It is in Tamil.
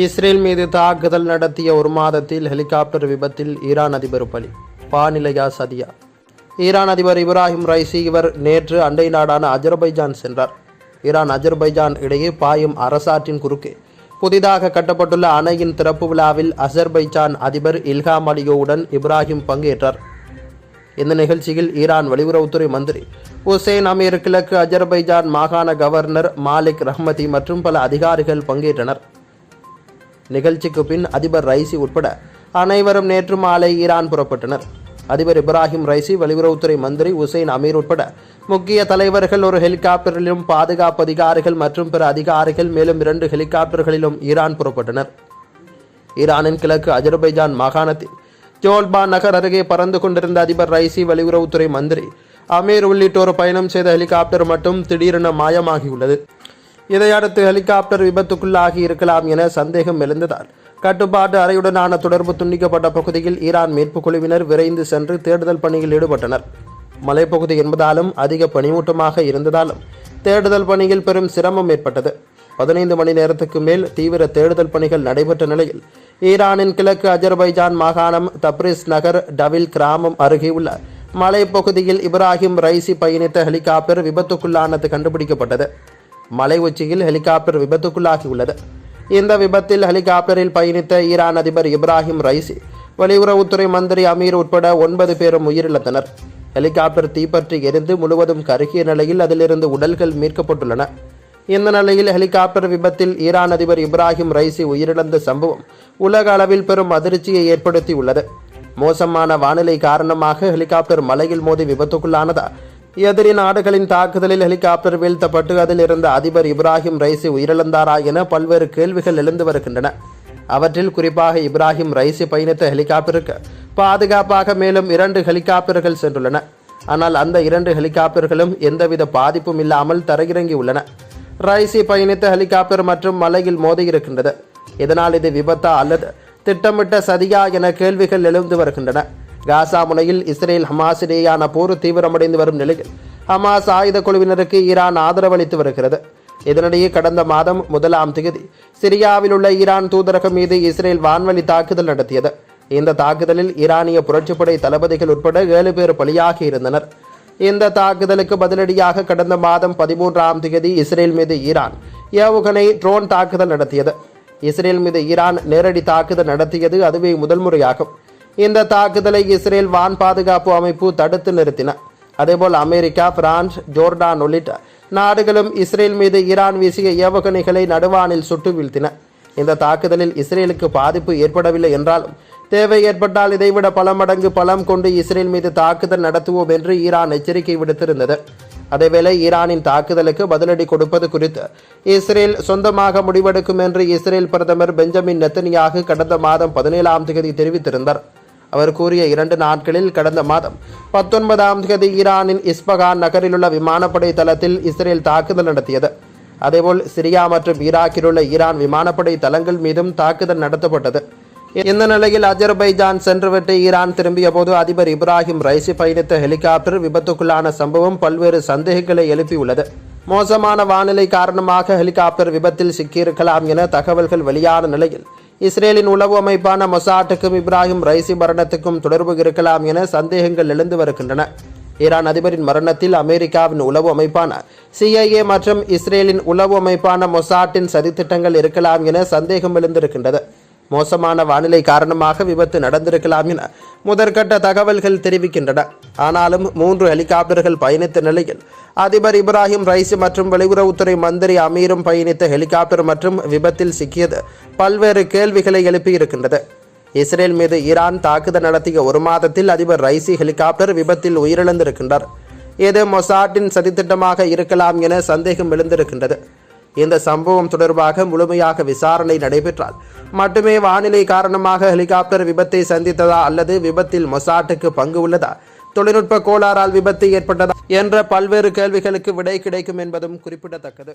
இஸ்ரேல் மீது தாக்குதல் நடத்திய ஒரு மாதத்தில் ஹெலிகாப்டர் விபத்தில் ஈரான் அதிபர் பலி. பானிலையா சதியா. ஈரான் அதிபர் இப்ராஹிம் ரைசி இவர் நேற்று அண்டை நாடான அஜர்பைஜான் சென்றார். ஈரான் அஜர்பைஜான் இடையே பாயும் அரசாற்றின் குறுக்கே புதிதாக கட்டப்பட்டுள்ள அணையின் திறப்பு விழாவில் அசர்பைஜான் அதிபர் இல்ஹாம் அலியோவுடன் இப்ராஹிம் பங்கேற்றார். இந்த நிகழ்ச்சியில் ஈரான் வெளியுறவுத்துறை மந்திரி ஹுசேன் அமீர் கிழக்கு அஜர்பைஜான் மாகாண கவர்னர் மாலிக் ரஹ்மதி மற்றும் பல அதிகாரிகள் பங்கேற்றனர். நிகழ்ச்சிக்கு பின் அதிபர் ரைசி உட்பட அனைவரும் நேற்று மாலை ஈரான் புறப்பட்டனர். அதிபர் இப்ராஹிம் ரைசி வெளியுறவுத்துறை மந்திரி உசைன் அமீர் உட்பட முக்கிய தலைவர்கள் ஒரு ஹெலிகாப்டரிலும் பாதுகாப்பு அதிகாரிகள் மற்றும் பிற அதிகாரிகள் மேலும் இரண்டு ஹெலிகாப்டர்களிலும் ஈரான் புறப்பட்டனர். ஈரானின் கிழக்கு அஜர்பைஜான் மாகாணத்தில் ஜோல்பான் நகர் அருகே பறந்து கொண்டிருந்த அதிபர் ரைசி வெளியுறவுத்துறை மந்திரி அமீர் உள்ளிட்டோர் பயணம் செய்த ஹெலிகாப்டர் மட்டும் திடீரென மாயமாகியுள்ளது. இதையடுத்து ஹெலிகாப்டர் விபத்துக்குள்ளாகி இருக்கலாம் என சந்தேகம் எழுந்ததால் கட்டுப்பாட்டு அறையுடனான தொடர்பு துண்டிக்கப்பட்ட பகுதியில் ஈரான் மீட்பு குழுவினர் விரைந்து சென்று தேடுதல் பணியில் ஈடுபட்டனர். மலைப்பகுதி என்பதாலும் அதிக பனிமூட்டமாக இருந்ததாலும் தேடுதல் பணியில் பெரும் சிரமம் ஏற்பட்டது. பதினைந்து மணி நேரத்துக்கு மேல் தீவிர தேடுதல் பணிகள் நடைபெற்ற நிலையில் ஈரானின் கிழக்கு அஜர்பைஜான் மாகாணம் தப்ரிஸ் நகர் டவில் கிராமம் அருகே உள்ள மலைப்பகுதியில் இப்ராஹிம் ரைசி பயணித்த ஹெலிகாப்டர் விபத்துக்குள்ளானது கண்டுபிடிக்கப்பட்டது. மலை உச்சியில் ஹெலிகாப்டர் விபத்துக்குள்ளாகியுள்ளது இந்த விபத்தில் ஹெலிகாப்டரில் பயணித்த ஈரான் அதிபர் இப்ராஹிம் ரைசி வெளியுறவுத்துறை மந்திரி அமீர் உட்பட ஒன்பது பேரும் உயிரிழந்தனர். ஹெலிகாப்டர் தீப்பற்றி எரிந்து முழுவதும் கருகிய நிலையில் அதிலிருந்து உடல்கள் மீட்கப்பட்டுள்ளன. இந்த நிலையில் ஹெலிகாப்டர் விபத்தில் ஈரான் அதிபர் இப்ராஹிம் ரைசி உயிரிழந்த சம்பவம் உலக அளவில் பெரும் அதிர்ச்சியை ஏற்படுத்தியுள்ளது. மோசமான வானிலை காரணமாக ஹெலிகாப்டர் மலையில் மோதி விபத்துக்குள்ளானதா எதிரி நாடுகளின் தாக்குதலில் ஹெலிகாப்டர் வீழ்த்தப்பட்டு அதில் இருந்த அதிபர் இப்ராஹிம் ரைசி உயிரிழந்தாரா என பல்வேறு கேள்விகள் எழுந்து வருகின்றன. அவற்றில் குறிப்பாக இப்ராஹிம் ரைசி பயணித்த ஹெலிகாப்டருக்கு பாதுகாப்பாக மேலும் இரண்டு ஹெலிகாப்டர்கள் சென்றுள்ளன. ஆனால் அந்த இரண்டு ஹெலிகாப்டர்களும் எந்தவித பாதிப்பும் இல்லாமல் தரையிறங்கி உள்ளன. ரைசி பயணித்த ஹெலிகாப்டர் மற்றும் மலையில் மோதியிருக்கின்றது இதனால் இது விபத்தா அல்லது திட்டமிட்ட சதியா என கேள்விகள் எழுந்து வருகின்றன. காசா முனையில் இஸ்ரேல் ஹமாஸ் இடையேயான போர் தீவிரமடைந்து வரும் நிலையில் ஹமாஸ் ஆயுத குழுவினருக்கு ஈரான் ஆதரவளித்து வருகிறது. இதனிடையே கடந்த மாதம் முதலாம் தேதி சிரியாவில் உள்ள ஈரான் தூதரகம் மீது இஸ்ரேல் வான்வழி தாக்குதல் நடத்தியது. இந்த தாக்குதலில் ஈரானிய புரட்சிப்படை தளபதிகள் உட்பட ஏழு பேர் பலியாகி இருந்தனர். இந்த தாக்குதலுக்கு பதிலடியாக கடந்த மாதம் பதிமூன்றாம் தேதி இஸ்ரேல் மீது ஈரான் ஏவுகணை ட்ரோன் தாக்குதல் நடத்தியது. இஸ்ரேல் மீது ஈரான் நேரடி தாக்குதல் நடத்தியது அதுவே முதல் முறையாகும். இந்த தாக்குதலை இஸ்ரேல் வான் பாதுகாப்பு அமைப்பு தடுத்து நிறுத்தின. அதேபோல் அமெரிக்கா பிரான்ஸ் ஜோர்டான் உள்ளிட்ட நாடுகளும் இஸ்ரேல் மீது ஈரான் வீசிய ஏவுகணைகளை நடுவானில் சுட்டு வீழ்த்தின. இந்த தாக்குதலில் இஸ்ரேலுக்கு பாதிப்பு ஏற்படவில்லை என்றாலும் தேவை ஏற்பட்டால் இதைவிட பல மடங்கு பலம் கொண்டு இஸ்ரேல் மீது தாக்குதல் நடத்துவோம் என்று ஈரான் எச்சரிக்கை விடுத்திருந்தது. அதேவேளை ஈரானின் தாக்குதலுக்கு பதிலடி கொடுப்பது குறித்து இஸ்ரேல் சொந்தமாக முடிவெடுக்கும் என்று இஸ்ரேல் பிரதமர் பெஞ்சமின் நெத்தனியாக கடந்த மாதம் பதினேழாம் தேதி தெரிவித்திருந்தார். அவர் கூறிய இரண்டு நாட்களில் கடந்த மாதம் பத்தொன்பதாம் தேதி ஈரானின் இஸ்பகான் நகரில் உள்ள விமானப்படை தளத்தில் இஸ்ரேல் தாக்குதல் நடத்தியது. அதேபோல் சிரியா மற்றும் ஈராக்கில் உள்ள ஈரான் விமானப்படை தளங்கள் மீதும் தாக்குதல் நடத்தப்பட்டது. இந்த நிலையில் அஜர்பைஜான் சென்றுவிட்டு ஈரான் திரும்பிய போது அதிபர் இப்ராஹிம் ரைசி பயணித்த ஹெலிகாப்டர் விபத்துக்குள்ளான சம்பவம் பல்வேறு சந்தேகங்களை எழுப்பியுள்ளது. மோசமான வானிலை காரணமாக ஹெலிகாப்டர் விபத்தில் சிக்கியிருக்கலாம் என தகவல்கள் வெளியான நிலையில் இஸ்ரேலின் உளவு அமைப்பான மொசாட்டுக்கும் இப்ராஹிம் ரைசி மரணத்துக்கும் தொடர்பு இருக்கலாம் என சந்தேகங்கள் எழுந்து வருகின்றன. ஈரான் அதிபரின் மரணத்தில் அமெரிக்காவின் உளவு அமைப்பான சிஐஏ மற்றும் இஸ்ரேலின் உளவு அமைப்பான மொசாட்டின் சதித்திட்டங்கள் இருக்கலாம் என சந்தேகம் எழுந்திருக்கின்றது. மோசமான வானிலை காரணமாக விபத்து நடந்திருக்கலாம் என முதற்கட்ட தகவல்கள் தெரிவிக்கின்றன. ஆனாலும் மூன்று ஹெலிகாப்டர்கள் பயணித்த நிலையில் அதிபர் இப்ராஹிம் ரைசி மற்றும் வெளியுறவுத்துறை மந்திரி அமீரும் பயணித்த ஹெலிகாப்டர் மற்றும் விபத்தில் சிக்கியது பல்வேறு கேள்விகளை எழுப்பியிருக்கின்றது. இஸ்ரேல் மீது ஈரான் தாக்குதல் நடத்திய ஒரு மாதத்தில் அதிபர் ரைசி ஹெலிகாப்டர் விபத்தில் உயிரிழந்திருக்கின்றார். இது மொசாட்டின் சதித்திட்டமாக இருக்கலாம் என சந்தேகம் எழுந்திருக்கின்றது. இந்த சம்பவம் தொடர்பாக முழுமையாக விசாரணை நடைபெற்றால் மட்டுமே வானிலை காரணமாக ஹெலிகாப்டர் விபத்தை சந்தித்ததா அல்லது விபத்தில் மொசாட்டுக்கு பங்கு உள்ளதா தொழில்நுட்ப கோளாறால் விபத்து ஏற்பட்டதா என்ற பல்வேறு கேள்விகளுக்கு விடை கிடைக்கும் என்பதும் குறிப்பிடத்தக்கது.